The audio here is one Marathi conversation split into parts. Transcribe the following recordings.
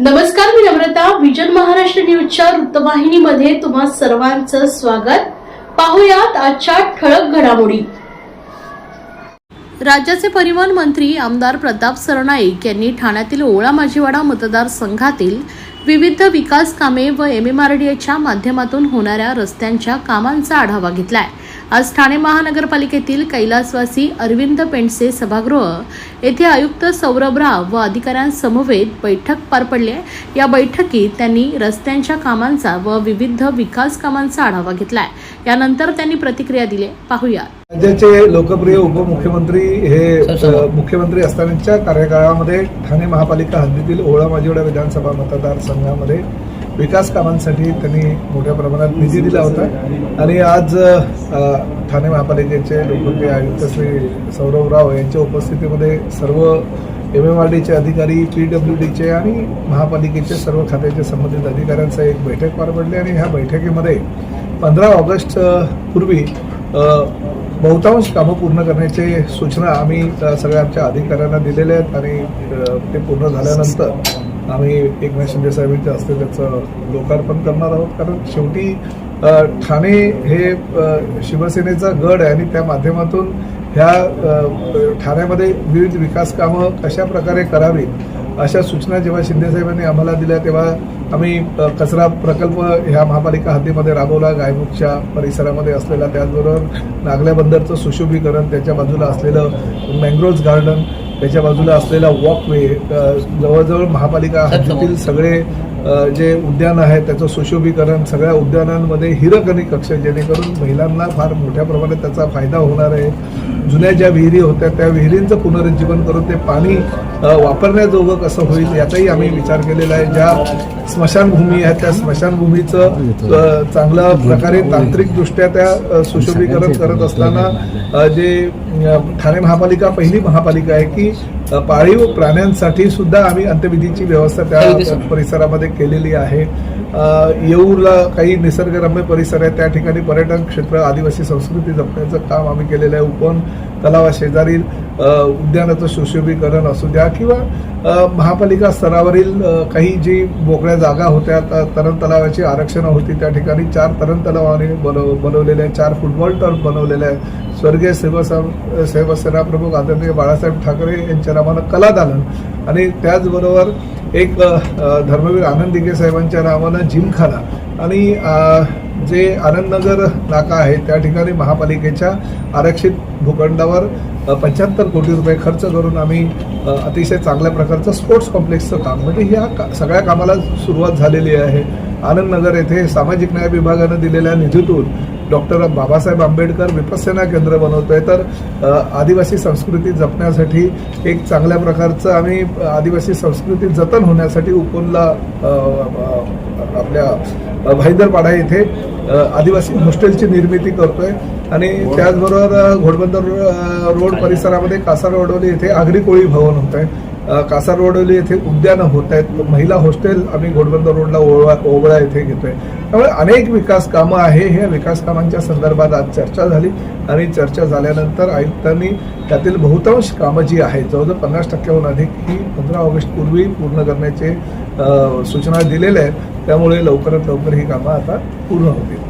नमस्कार मी नम्रता. विजन महाराष्ट्र न्यूजच्या वृत्तवाहिनीमध्ये तुम्हा सर्वांचं स्वागत. पाहुयात आजच्या ठळक घडामोडी. राज्याचे परिवहन मंत्री आमदार प्रताप सरनाईक यांनी ठाण्यातील ओळा माजीवाडा मतदारसंघातील विविध विकास कामे व एमएमआरडीएच्या माध्यमातून होणाऱ्या रस्त्यांच्या कामांचा आढावा घेतलाय. आज ठाणे महानगरपालिकेतील कैलासवासी अरविंद पेंडसे सभागृह येथे आयुक्त सौरभ राव व अधिकाऱ्यांसमवेत बैठक पार पडली या बैठकीत त्यांनी रस्त्यांच्या कामांचा व विविध विकास कामांचा आढावा घेतलाय. यानंतर त्यांनी प्रतिक्रिया दिली पाहूया. राज्याचे लोकप्रिय उपमुख्यमंत्री हे मुख्यमंत्री असतानाच्या कार्यकाळामध्ये ठाणे महापालिका हद्दीतील ओळा माजिवडा विधानसभा मतदारसंघामध्ये विकास कामांसाठी त्यांनी मोठ्या प्रमाणात निधी दिला होता. आणि आज ठाणे महापालिकेचे लोकप्रिय आयुक्त श्री सौरभ राव यांच्या उपस्थितीमध्ये सर्व एम एम आर डीचे अधिकारी पी डब्ल्यू डीचे आणि महापालिकेचे सर्व खात्याचे संबंधित अधिकाऱ्यांचा एक बैठक पार पडली आणि ह्या बैठकीमध्ये पंधरा ऑगस्ट पूर्वी बहुतांश कामं पूर्ण करण्याचे सूचना आम्ही सगळ्या आमच्या अधिकाऱ्यांना दिलेल्या आहेत आणि ते पूर्ण झाल्यानंतर आम्ही एकनाथ शिंदे साहेबांच्या हस्ते त्याचं लोकार्पण करणार आहोत. कारण शेवटी ठाणे हे शिवसेनेचा गड आहे आणि त्या माध्यमातून ह्या ठाण्यामध्ये विविध विकास कामं कशा प्रकारे करावीत अशा सूचना जेव्हा शिंदेसाहेबांनी आम्हाला दिल्या तेव्हा आम्ही कचरा प्रकल्प ह्या महापालिका हद्दीमध्ये राबवला गायमुखच्या परिसरामध्ये असलेला त्याचबरोबर नागल्या बंदरचं सुशोभीकरण त्याच्या बाजूला असलेलं मँग्रोव्ज गार्डन त्याच्या बाजूला असलेला वॉकवे जवळजवळ महापालिका हद्दीतील सगळे जे उद्यान आहे त्याचं सुशोभीकरण सगळ्या उद्यानांमध्ये हिरकणी कक्ष जेणेकरून महिलांना फार मोठ्या प्रमाणात त्याचा फायदा होणार आहे. जुन्या ज्या विहिरी होत्या त्या विहिरींचं पुनरुज्जीवन करून ते पाणी वापरण्याजोगं कसं होईल याचाही आम्ही विचार केलेला आहे. ज्या स्मशानभूमी आहेत त्या स्मशानभूमीचं चांगल्या प्रकारे तांत्रिकदृष्ट्या त्या सुशोभीकरण करत असताना जे ठाणे महापालिका पहिली महापालिका आहे की पाळीव प्राण्यांसाठी सुद्धा आम्ही अंत्यविधीची व्यवस्था त्या परिसरामध्ये केलेली आहे. येऊरला काही निसर्गरम्य परिसर आहे त्या ठिकाणी पर्यटन क्षेत्र आदिवासी संस्कृती जपण्याचं काम आम्ही केलेलं आहे. उपवन तलावा शेजारील उद्यानाचं सुशोभीकरण असू द्या किंवा महापालिका स्तरावरील काही जी मोकळ्या जागा होत्या तरण तलावाची आरक्षणं होती त्या ठिकाणी चार तरण तलावाने बनव बनवलेले आहे चार फुटबॉल टर्फ बनवलेले आहे स्वर्गीय सेवासा सेवासेना प्रमुख आदरणीय बाळासाहेब ठाकरे यांच्या नावानं कला दालन आणि त्याचबरोबर एक धर्मवीर आनंद दिघे साहेबांच्या नावानं जिमखाना आणि जे आनंदनगर नाका आहे त्या ठिकाणी महापालिकेच्या आरक्षित भूखंडावर पंच्याहत्तर कोटी रुपये खर्च करून आम्ही अतिशय चांगल्या प्रकारचं स्पोर्ट्स कॉम्प्लेक्सचं काम म्हणजे ह्या का- सगळ्या कामाला सुरुवात झालेली आहे. आनंदनगर येथे सामाजिक न्याय विभागानं दिलेल्या निधीतून डॉक्टर बाबासाहेब आंबेडकर विपස්සना केंद्र बनवतोय. तर अ, आदिवासी संस्कृती जपण्यासाठी एक चांगल्या प्रकारचं आम्ही आदिवासी संस्कृती जतन होण्यासाठी अ, आपल्या भाईदरपाडा येथे आदिवासी हॉस्टेलची निर्मिती करतोय. आणि त्याचबरोबर अ, घोडबंदर रोड परिसरामध्ये कासार येथे आगरी कोळी भवन होत आहे कासारवडोली कासार रोडवली येथे उद्यानं होत आहेत. महिला हॉस्टेल आम्ही घोडबंदर रोडला ओवळा ओवळा येथे घेतोय. त्यामुळे अनेक विकास कामं आहे. ह्या विकास कामांच्या संदर्भात आज चर्चा झाली आणि चर्चा झाल्यानंतर आयुक्तांनी त्यातील बहुतांश कामं जी आहेत जवळजवळ पन्नास टक्क्याहून अधिक ही पंधरा ऑगस्ट पूर्वी पूर्ण करण्याचे सूचना दिलेल्या आहेत. त्यामुळे लवकरात लवकर ही कामं आता पूर्ण होतील.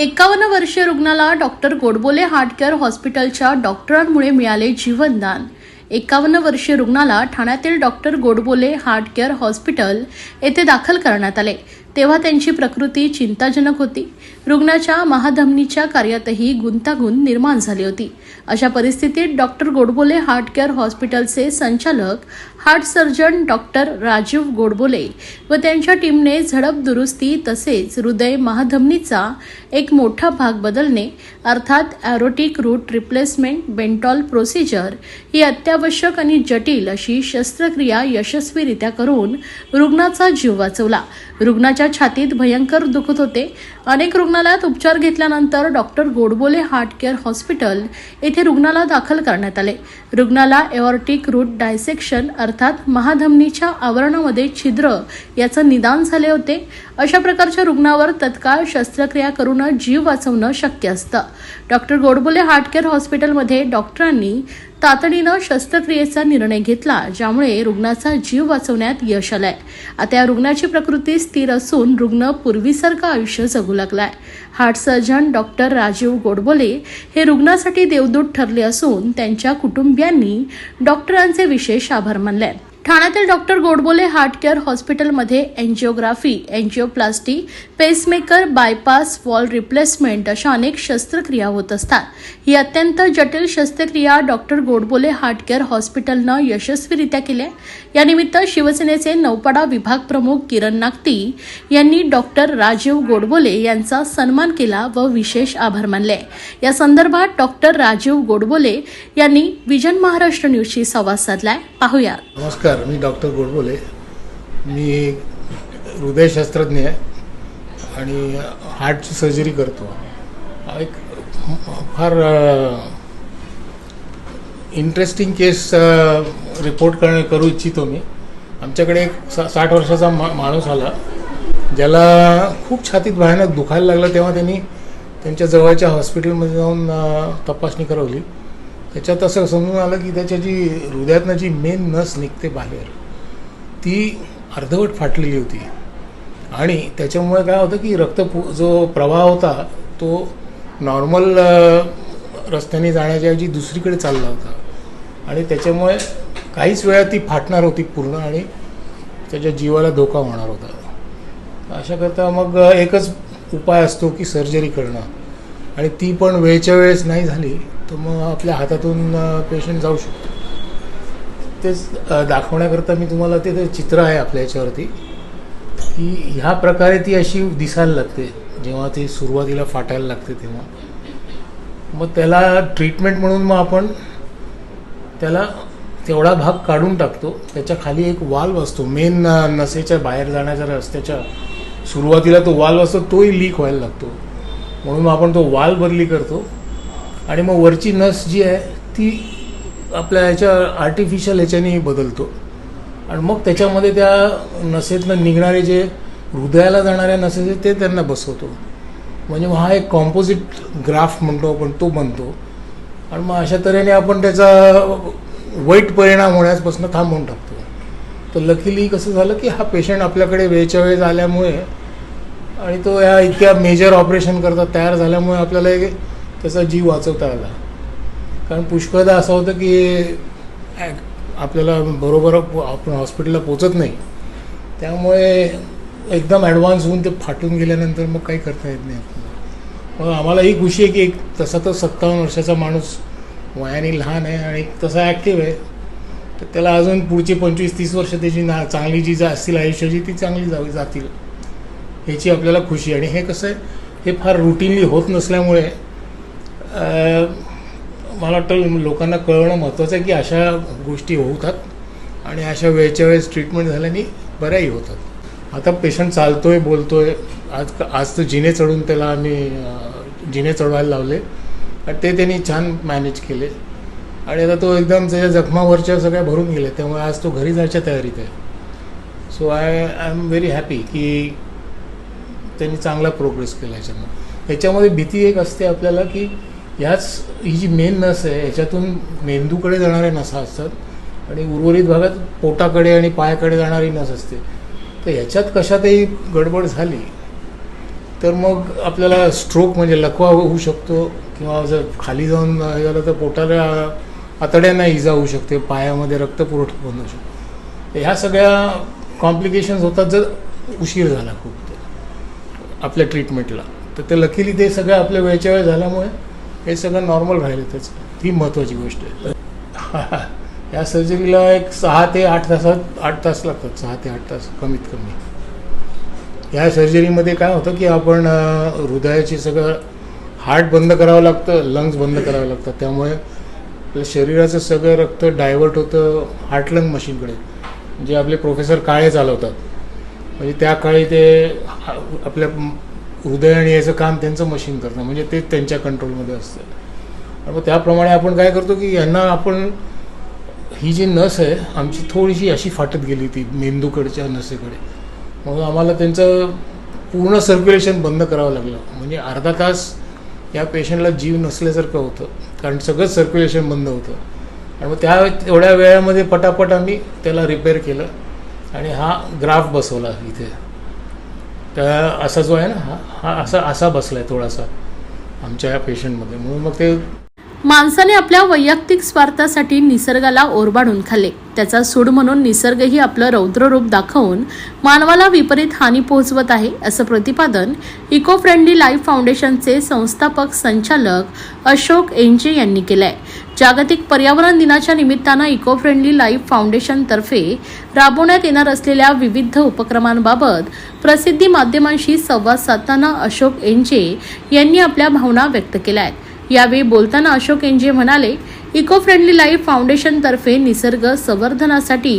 एकावन्न वर्षीय रुग्णाला डॉक्टर गोडबोले हार्ट केअर हॉस्पिटलच्या डॉक्टरांमुळे मिळाले जीवनदान. एकावन्न वर्षीय रुग्णाला ठाण्यातील doctor Godbole heart care hospital येथे दाखल करण्यात आले. तेव्हा त्यांची प्रकृती चिंताजनक होती. रुग्णाच्या महाधमनीच्या कार्यातही गुंतागुंत निर्माण झाली होती. अशा परिस्थितीत डॉक्टर गोडबोले हार्ट केअर हॉस्पिटलचे संचालक heart surgeon doctor Rajiv Godbole व त्यांच्या टीमने झडप दुरुस्ती तसेच हृदय महाधमनीचा एक मोठा भाग बदलणे अर्थात aortic root replacement Bentall procedure ही अत्यावश्यक आणि जटिल अशी शस्त्रक्रिया यशस्वीरित्या करून रुग्णाचा जीव वाचवला. रुग्णाच्या छातीत भयंकर दुखत होते. अनेक रुग्णालयात उपचार घेतल्यानंतर doctor Godbole heart care hospital येथे रुग्णाला दाखल करण्यात आले. रुग्णाला एऑर्टिक रूट डायसेक्शन अर्थात महाधमनीच्या आवरणामध्ये छिद्र याचं निदान झाले होते. अशा प्रकारच्या रुग्णावर तत्काळ शस्त्रक्रिया करून जीव वाचवणं शक्य असतं. डॉक्टर गोडबोले हार्ट केअर हॉस्पिटलमध्ये डॉक्टरांनी तातडीनं शस्त्रक्रियेचा निर्णय घेतला ज्यामुळे रुग्णाचा जीव वाचवण्यात यश आलंय. आता या रुग्णाची प्रकृती स्थिर असून रुग्ण पूर्वीसारखं आयुष्य जगू लागलाय. Heart surgeon doctor Rajiv Godbole हे रुग्णासाठी देवदूत ठरले असून त्यांच्या कुटुंबियांनी डॉक्टरांचे विशेष आभार मानले ठाण्यातील डॉक्टर गोडबोले हार्ट केअर हॉस्पिटलमध्ये angiography angioplasty pacemaker bypass valve replacement अशा अनेक शस्त्रक्रिया होत असतात. ही अत्यंत जटिल शस्त्रक्रिया डॉक्टर गोडबोले हार्ट केअर हॉस्पिटलनं यशस्वीरित्या केल्या यानिमित्त शिवसेनेचे नौपाडा विभाग प्रमुख किरण नागती यांनी डॉक्टर राजीव गोडबोले यांचा सन्मान केला व विशेष आभार मानले. या संदर्भात डॉक्टर राजीव गोडबोले यांनी विजन महाराष्ट्र न्यूजशी संवाद साधलाय. पाहूया नमस्कार. मी डॉक्टर गोडबोले. मी हृदयशास्त्रज्ञ आहे आणि हार्टची सर्जरी करतो. एक फार इंटरेस्टिंग केस रिपोर्ट कर करू इच्छितो मी. आमच्याकडे एक सा साठ वर्षाचा मा माणूस आला ज्याला खूप छातीत भयानक दुखायला लागलं तेव्हा त्यांनी त्यांच्या जवळच्या हॉस्पिटलमध्ये जाऊन तपासणी करवली. त्याच्यात असं समजून आलं की त्याच्या जी हृदयातनं जी मेन नस निघते बाहेर ती अर्धवट फाटलेली होती. आणि त्याच्यामुळे काय होतं की रक्त जो प्रवाह होता तो नॉर्मल रस्त्याने जाण्याच्या ऐवजी दुसरीकडे चालला होता. आणि त्याच्यामुळे काहीच वेळा ती फाटणार होती पूर्ण आणि त्याच्या जीवाला धोका होणार होता. अशाकरता मग एकच उपाय असतो की सर्जरी करणं. आणि ती पण वेळच्या वेळेस नाही झाली तर मग आपल्या हातातून पेशंट जाऊ शकतो. तेच दाखवण्याकरता मी तुम्हाला ते ते चित्र आहे आपल्या याच्यावरती की ह्या प्रकारे ती अशी दिसायला लागते जेव्हा ती सुरुवातीला फाटायला लागते तेव्हा. मग त्याला ट्रीटमेंट म्हणून मग आपण त्याला तेवढा भाग काढून टाकतो. त्याच्याखाली एक वाल्व असतो मेन नसेच्या बाहेर जाण्याच्या रस्त्याच्या सुरुवातीला तो वाल्व असतो तोही लीक व्हायला लागतो. म्हणून मग आपण तो वाल बदली करतो. आणि मग वरची नस जी आहे ती आपल्या ह्याच्या आर्टिफिशियल ह्याच्याने बदलतो. आणि मग त्याच्यामध्ये त्या नसेतनं निघणारे जे हृदयाला जाणाऱ्या नसेचे ते त्यांना बसवतो. म्हणजे मग हा एक कॉम्पोजिट ग्राफ म्हणतो आपण तो बनतो. आणि मग अशा तऱ्हेने आपण त्याचा वाईट परिणाम होण्यापासून थांबवून टाकतो. तर लकीली कसं झालं की हा पेशंट आपल्याकडे वेळच्या वेळेस आल्यामुळे आणि तो या इतक्या मेजर ऑपरेशन करता तयार झाल्यामुळे आपल्याला एक त्याचा जीव वाचवता आला. कारण पुष्कळदा असं होतं की आपल्याला बरोबर आपण हॉस्पिटलला पोचत नाही. त्यामुळे एकदम ॲडव्हान्स होऊन ते फाटून गेल्यानंतर मग काही करता येत नाही मग आम्हाला ही खुशी आहे की एक तसा तर सत्तावन्न वर्षाचा माणूस वयाने लहान आहे आणि तसा ॲक्टिव्ह आहे. तर त्याला अजून पुढची पंचवीस तीस वर्ष त्याची ना चांगली जी जा असतील आयुष्याची ती चांगली जावी जातील. ह्याची आपल्याला खुशी. आणि हे कसं आहे हे फार रुटीनली होत नसल्यामुळे मला वाटतं लोकांना कळवणं महत्त्वाचं आहे की अशा गोष्टी होतात आणि अशा वेळच्या वेळेस ट्रीटमेंट झाल्याने बऱ्याही होतात. आता पेशंट चालतो आहे बोलतो आहे आज आज तर जिने चढून त्याला आम्ही जिने चढवायला लावले. ते त्यांनी छान मॅनेज केले. आणि आता तो एकदम त्याच्या जखमावरच्या सगळ्या भरून गेल्या त्यामुळे आज तो घरी जायच्या तयारीत आहे. So I I am very happy की त्यांनी चांगला प्रोग्रेस केला याच्यामध्ये याच्यामध्ये भीती एक असते आपल्याला की ह्याच ही जी मेन नस आहे याच्यातून मेंदूकडे जाणाऱ्या नसा असतात आणि उर्वरित भागात पोटाकडे आणि पायाकडे जाणारी नस असते. तर ह्याच्यात कशातही गडबड झाली तर मग आपल्याला स्ट्रोक म्हणजे लकवा होऊ शकतो किंवा जर खाली जाऊन हे झालं तर पोटाला आतड्यांना इजा होऊ शकते पायामध्ये रक्तपुरवठा बंद होऊ शकतो. ह्या सगळ्या कॉम्प्लिकेशन्स होतात जर उशीर झाला खूप. आपल्या ट्रीटमेंटला तर ते लकीली ते सगळं आपल्या वेळच्या वेळ झाल्यामुळे हे सगळं नॉर्मल राहिलं त्याचं ही महत्त्वाची गोष्ट आहे. या सर्जरीला एक सहा ते आठ तासात आठ तास लागतात. सहा ते आठ तास कमीत कमी. या सर्जरीमध्ये काय होतं की आपण हृदयाची सगळं हार्ट बंद करावं लागतं लंग्स बंद करावं लागतात. त्यामुळे आपल्या शरीराचं सगळं रक्त डायव्हर्ट होतं हार्ट लंग मशीनकडे जे आपले प्रोफेसर काळे चालवतात. म्हणजे त्या काळी ते आपल्या हृदय आणि याचं काम त्यांचं मशीन करतं म्हणजे ते त्यांच्या कंट्रोलमध्ये असतं. आणि मग त्याप्रमाणे आपण काय करतो की यांना आपण ही जी नस आहे आमची थोडीशी अशी फाटत गेली ती मेंदूकडच्या नसेकडे. मग आम्हाला त्यांचं पूर्ण सर्क्युलेशन बंद करावं लागलं. म्हणजे अर्धा तास या पेशंटला जीव नसल्यासारखं होतं. कारण सगळंच सर्क्युलेशन बंद होतं. आणि मग त्या एवढ्या वेळामध्ये पटापट आम्ही त्याला रिपेअर केलं. आणि हा ग्राफ बसवला इथे. तर असा जो आहे ना हा हा असा असा बसलाय थोडासा आमच्या या पेशंटमध्ये म्हणून मग ते माणसाने आपल्या वैयक्तिक स्वार्थासाठी निसर्गाला ओरबाडून खाल्ले. त्याचा सूड म्हणून निसर्गही आपलं रौद्र रूप दाखवून मानवाला विपरीत हानी पोहोचवत आहे असं प्रतिपादन इको फ्रेंडली लाईफ फाउंडेशनचे संस्थापक संचालक अशोक एंजे यांनी केलंय. जागतिक पर्यावरण दिनाच्या निमित्तानं इको फ्रेंडली लाईफ फाउंडेशनतर्फे राबवण्यात येणार असलेल्या विविध उपक्रमांबाबत प्रसिद्धी माध्यमांशी संवाद साधताना अशोक एंजे यांनी आपल्या भावना व्यक्त केल्या आहेत. यावेळी बोलताना अशोक एंजे म्हणाले इको फ्रेंडली लाईफ फाउंडेशनतर्फे निसर्ग संवर्धनासाठी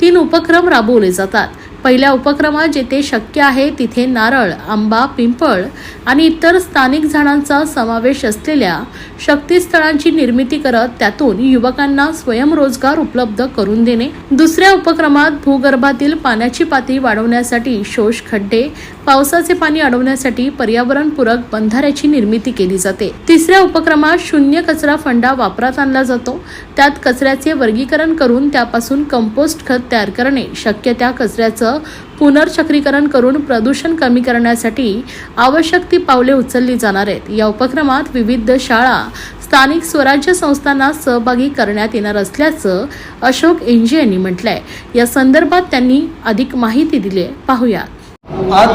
तीन उपक्रम राबवले जातात. पहिल्या उपक्रमात जेथे शक्य आहे तिथे नारळ आंबा पिंपळ आणि इतर स्थानिक झाडांचा समावेश असलेल्या शक्तीस्थळांची निर्मिती करत त्यातून युवकांना स्वयंरोजगार उपलब्ध करून देणे. दुसऱ्या उपक्रमात भूगर्भातील पाण्याची पातळी वाढवण्यासाठी शोष खड्डे पावसाचे पाणी अडवण्यासाठी पर्यावरणपूरक बंधाऱ्याची निर्मिती केली जाते. तिसऱ्या उपक्रमात शून्य कचरा फंडा वापरात आणला जातो. त्यात कचऱ्याचे वर्गीकरण करून त्यापासून कंपोस्ट खत तयार करणे. शक्य त्या कचऱ्याचं पुनर्चक्रीकरण करून प्रदूषण कमी करण्यासाठी आवश्यक ती पावले उचलली जाणार आहेत. या उपक्रमात विविध शाळा स्थानिक स्वराज्य संस्थांना सहभागी करण्यात येणार असल्याचं अशोक इंजे यांनी म्हटलंय. या संदर्भात त्यांनी अधिक माहिती दिली आहे पाहूया आज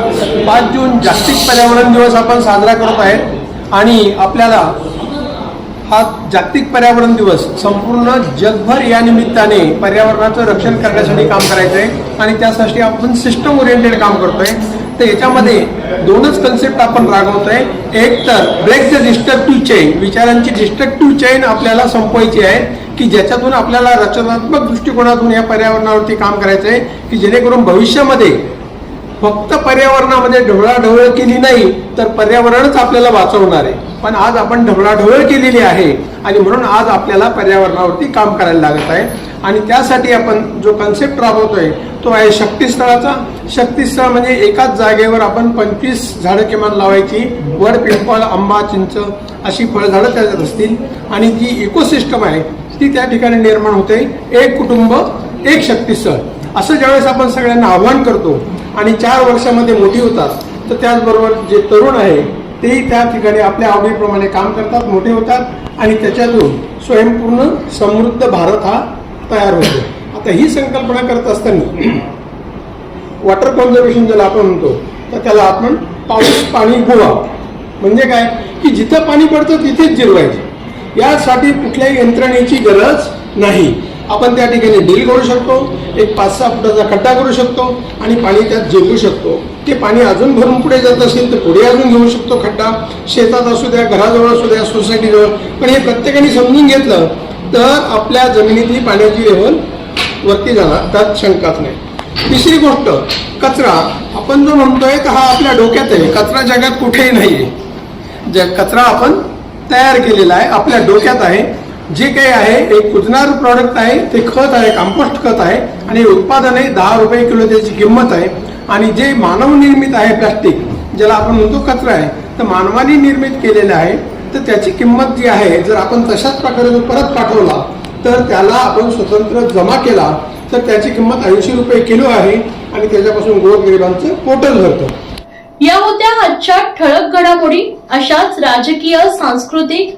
पाच जून जागतिक पर्यावरण दिवस आपण साजरा करत आहे आणि आपल्याला हा जागतिक पर्यावरण दिवस संपूर्ण जगभर या निमित्ताने पर्यावरणाचं रक्षण करण्यासाठी काम करायचं आहे आणि त्यासाठी आपण सिस्टम ओरिएंटेड काम करतोय. तर याच्यामध्ये दोनच कन्सेप्ट आपण रागवतोय एक तर ब्रेक द डिस्ट्रक्टिव्ह चेन विचारांची डिस्ट्रक्टिव्ह चेन आपल्याला संपवायची आहे की ज्याच्यातून आपल्याला रचनात्मक दृष्टिकोनातून या पर्यावरणावरती काम करायचं आहे की जेणेकरून भविष्यामध्ये फक्त पर्यावरणामध्ये ढवळाढवळ केली नाही तर पर्यावरणच आपल्याला वाचवणार आहे. पण आज आपण ढवळाढवळ केलेली आहे आणि म्हणून आज आपल्याला पर्यावरणावरती काम करायला लागत आहे. आणि त्यासाठी आपण जो कन्सेप्ट राबवतोय तो आहे शक्तीस्थळाचा. शक्तीस्थळ म्हणजे एकाच जागेवर आपण पंचवीस झाडं किमान लावायची. वड पिंपळ आंबा चिंच अशी फळझाडं त्याच्यात असतील. आणि जी इकोसिस्टम आहे ती त्या ठिकाणी निर्माण होते. एक कुटुंब एक शक्तीस्थळ. असं ज्यावेळेस आपण सगळ्यांना आव्हान करतो आणि चार वर्षामध्ये मोठी होतात. तर त्याचबरोबर जे तरुण आहे तेही त्या ठिकाणी आपल्या आवडीप्रमाणे काम करतात मोठे होतात आणि त्याच्यातून स्वयंपूर्ण समृद्ध भारत हा तयार होतो. आता ही संकल्पना करत असताना वॉटर कॉन्झर्वेशन ज्याला आपण म्हणतो तर त्याला आपण पाऊस पाणी गोवा म्हणजे काय? की जिथं पाणी पडतं तिथेच जिरवायचं. यासाठी कुठल्याही यंत्रणेची गरज नाही. आपण त्या ठिकाणी डील करू शकतो एक पाच सहा फुटाचा खड्डा करू शकतो आणि पाणी त्यात जिरवू शकतो. ते पाणी अजून भरून पुढे जात असेल तर पुढे अजून घेऊ शकतो खड्डा. शेतात असू द्या घराजवळ असू द्या सोसायटीजवळ. पण हे प्रत्येकाने समजून घेतलं तर आपल्या जमिनीतली पाण्याची लेवल वरती जाणार त्यात शंकाच नाही. तिसरी गोष्ट कचरा. आपण जो म्हणतोय तर हा आपल्या डोक्यात आहे. कचरा जगात कुठेही नाही आहे कचरा आपण तयार केलेला आहे आपल्या डोक्यात आहे जे काही आहे एक कुजणार प्रॉडक्ट आहे ते खत आहे कंपोस्ट खत आहे आणि उत्पादन आहे दहा रुपये किलो त्याची किंमत आहे. आणि जे मानवनिर्मित आहे प्लास्टिक ज्याला आपण म्हणतो कचरा आहे तर मानवाने निर्मित केलेलं आहे तर त्याची किंमत जी आहे जर आपण तशाच प्रकारे जर परत पाठवला तर त्याला आपण स्वतंत्र जमा केला तर त्याची किंमत ऐंशी रुपये किलो आहे आणि त्याच्यापासून गोरगरिबांचं पोटल भरतं. या होत्या आजच्या ठळक घडामोडी अशाच राजकीय सांस्कृतिक